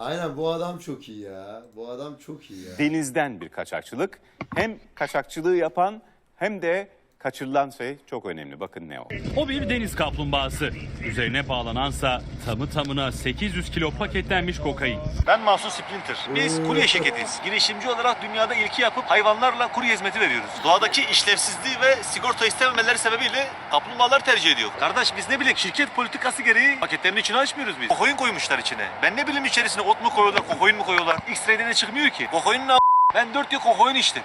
Aynen bu adam çok iyi ya. Bu adam çok iyi ya. denizden bir kaçakçılık. Hem kaçakçılığı yapan hem de kaçırılan şey çok önemli. Bakın ne o. O bir deniz kaplumbağası. Üzerine bağlanansa tamı tamına 800 kilo paketlenmiş kokain. Ben Mahsun Splinter. Biz kurye şirketiyiz. Girişimci olarak dünyada ilki yapıp hayvanlarla kurye hizmeti veriyoruz. Doğadaki işlevsizliği ve sigorta istememeleri sebebiyle kaplumbağalar tercih ediyor. Kardeş biz ne bilek şirket politikası gereği paketlerin içine açmıyoruz biz. Kokoin koymuşlar içine. Ben ne bileyim içerisine ot mu koyuyorlar, kokoin mi koyuyorlar? X-ray'de de çıkmıyor ki. Kokoin ne Ben 4 yıl kokoin içtim.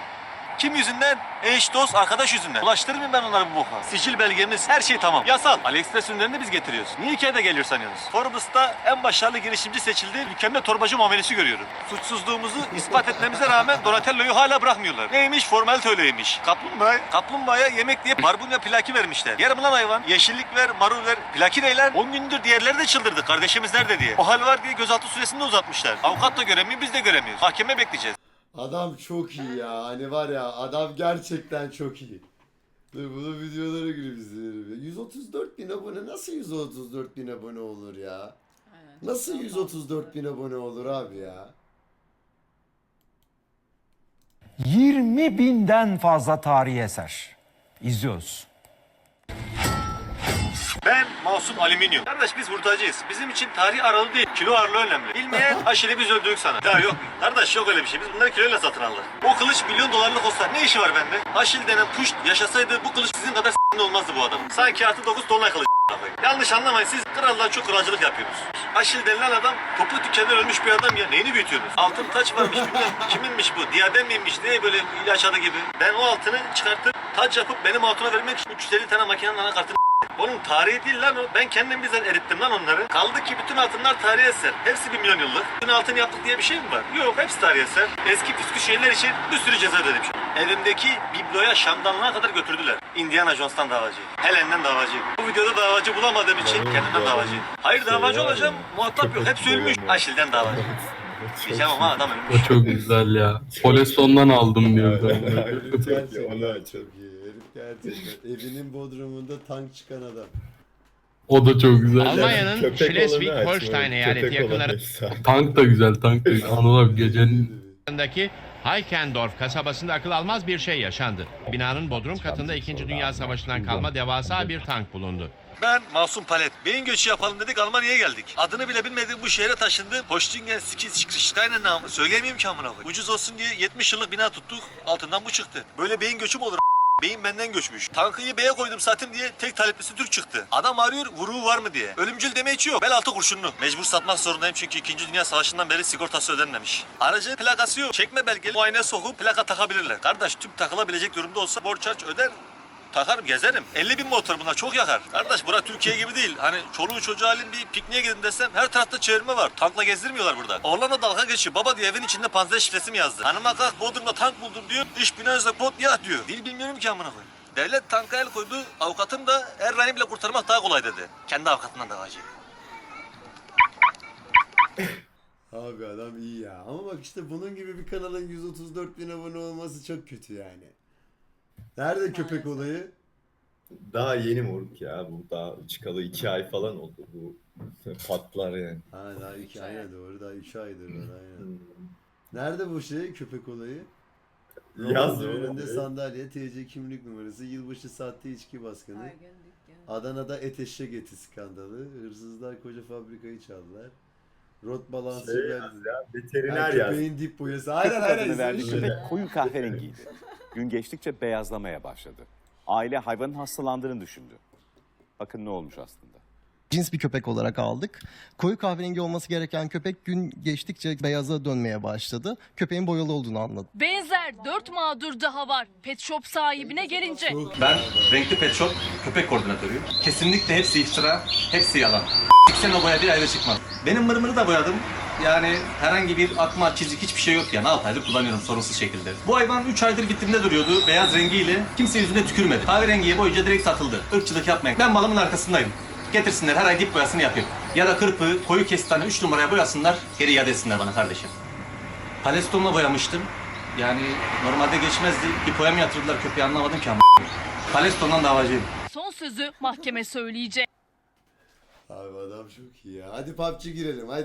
Kim yüzünden? Eş, dost, arkadaş yüzünden. Ulaştırmayayım ben onları bu boka. Sicil belgemiz, her şey tamam. Yasal. AliExpress ürünlerini de biz getiriyoruz. Niye iki ayda geliyor sanıyorsunuz? Forbes'ta en başarılı girişimci seçildi. Ülkemde torbacı muamelesi görüyorum. Suçsuzluğumuzu ispat etmemize rağmen Donatello'yu hala bırakmıyorlar. Neymiş? Formalite öyleymiş. Kaplumbağa, kaplumbağaya yemek diye barbunya plaki vermişler. Yer mi lan hayvan? Yeşillik ver, marul ver. Plaki ne lan? 10 gündür diğerleri de çıldırdı. Kardeşimiz nerede diye. O hal var diye gözaltı süresini de uzatmışlar. Avukat da göremiyor, biz de göremiyoruz. Mahkeme bekleyeceğiz. Adam çok iyi ya. Hani var ya adam gerçekten çok iyi. Dur bunu videolara girip izleyelim. 134 bin abone nasıl 134 bin abone olur ya? Nasıl 134 bin abone olur abi ya? 20 binden fazla tarihi eser. İzliyoruz. Ben Masum Alüminyum. Kardeş biz hurdacıyız. Bizim için tarih aralığı değil, kilo ağırlığı önemli. Bilmeyen aşile biz öldürdük sana. Ya yok. Kardeş yok öyle bir şey. Biz bunları kiloyla satın aldık. O kılıç milyon dolarlık olsa ne işi var bende? Aşil denen puşt yaşasaydı bu kılıç sizin kadar s***de olmazdı bu adam. Sanki artı 9 tonla kılıç Yanlış anlamayın siz krallar çok kralcılık yapıyorsunuz. Aşil denilen adam toplu tükenden ölmüş bir adam ya neyini büyütüyorsunuz? Altın taç varmış bilmem kiminmiş bu diyadem miymiş ne böyle ilaç adı gibi. Ben o altını çıkartıp taç yapıp benim hatuna vermek için 350 tane makinenin anakartını onun tarihi değil lan o. Ben kendim bizzat erittim lan onları. Kaldı ki bütün altınlar tarihi eser. Hepsi bir milyon yıllık. Bütün altın yaptık diye bir şey mi var? Yok hepsi tarihi eser. Eski püskü şeyler için bir sürü ceza ödedim. Evimdeki bibloya şamdanlığa kadar götürdüler. Indiana Jones'tan davacıyım. Helen'den davacıyım. Bu videoda davacı bulamadığım için kendimden davacıyım. Hayır davacı olacağım. Muhatap yok. Hepsi ölmüş. Aşil'den davacıyım. Diyeceğim ama adam ölmüş. O çok güzel ya. Poleston'dan aldım diyor. gerçekten çok iyi. Herif gerçekten. Evinin bodrumunda tank çıkan adam. O da çok güzel. Almanya'nın Schleswig-Holstein eyaleti efsane. Tank da güzel tank da güzel. Anıl abi gecenin Heikendorf kasabasında akıl almaz bir şey yaşandı. Binanın bodrum katında 2. Dünya Savaşı'ndan kalma devasa bir tank bulundu. Ben Masum Palet. Beyin göçü yapalım dedik Almanya'ya geldik. Adını bile bilmediğim bu şehre taşındım. Hoştingen Skizsteinen namı. Söyleyemeyeyim ki amına koyayım. Ucuz olsun diye 70 yıllık bina tuttuk. Altından bu çıktı. Böyle beyin göçü mü olur a**? Beyin benden göçmüş. Tankıyı B'ye koydum satayım diye tek taleplisi Türk çıktı. Adam arıyor vuruğu var mı diye. Ölümcül deme hiç yok. Bel altı kurşunlu. Mecbur satmak zorundayım çünkü 2. Dünya Savaşı'ndan beri sigortası ödenmemiş. Aracın plakası yok. Çekme belgeli muayene sokup plaka takabilirler. Kardeş tüp takılabilecek durumda olsa borç harç öder. Takarım gezerim. 50 bin motor bunlar çok yakar. Kardeş bura Türkiye gibi değil. Hani çoluğu çocuğu halin bir pikniğe gidin desem her tarafta çevirme var. Tankla gezdirmiyorlar burada. Oğlanla dalga geçiyor. Baba diyor evin içinde panzer şifresi mi yazdı? Hanıma kalk Bodrum'da tank buldum diyor. İş binazda pot ya diyor. Dil bilmiyorum ki amına koyayım. Devlet tanka el koydu. Avukatım da Errani bile kurtarmak daha kolay dedi. Kendi avukatından davacı. Abi adam iyi ya. Ama bak işte bunun gibi bir kanalın 134 bin abone olması çok kötü yani. Nerede köpek olayı? Daha yeni moruk ya. Bu daha çıkalı iki ay falan oldu. Bu patlar yani. Ha daha iki aynen doğru daha 3 aydır var aynen. Hmm. Nerede bu şey köpek olayı? Yaz önünde sandalye, TC kimlik numarası, yılbaşı sahte içki baskını. Adana'da et eşek eti skandalı. Hırsızlar koca fabrikayı çaldılar. Rot balansı Şey ya. Veteriner Ha, yaz. köpeğin dip boyası. Aynen aynen. köpek koyu kahverengiydi. Gün geçtikçe beyazlamaya başladı. Aile hayvanın hastalandığını düşündü. Bakın ne olmuş aslında. cins bir köpek olarak aldık. Koyu kahverengi olması gereken köpek gün geçtikçe beyaza dönmeye başladı. Köpeğin boyalı olduğunu anladı. Benzer dört mağdur daha var. Pet shop sahibine gelince. Ben renkli pet shop köpek koordinatörüyüm. Kesinlikle hepsi iftira, hepsi yalan. Sen o boya bir ayda çıkmaz. Benim mırmırı da boyadım. Yani herhangi bir akma, çizik hiçbir şey yok ya. Ne yapayım kullanıyorum sorunsuz şekilde. Bu hayvan 3 aydır vitrimde duruyordu. Beyaz rengiyle. Kimse yüzüne tükürmedi. Kahverengiye boyunca direkt satıldı. Irkçılık yapmayın. Ben malımın arkasındayım. Getirsinler her ay dip boyasını yapayım. Ya da kırpı, koyu kestane 3 numaraya boyasınlar. Geri iade etsinler bana kardeşim. Paleston'la boyamıştım. Yani normalde geçmezdi. Bir poem yatırdılar köpeği anlamadım ki ama. Paleston'dan davacıyım. Son sözü mahkeme söyleyecek. Abi adam çok iyi ya. Hadi PUBG girelim hadi.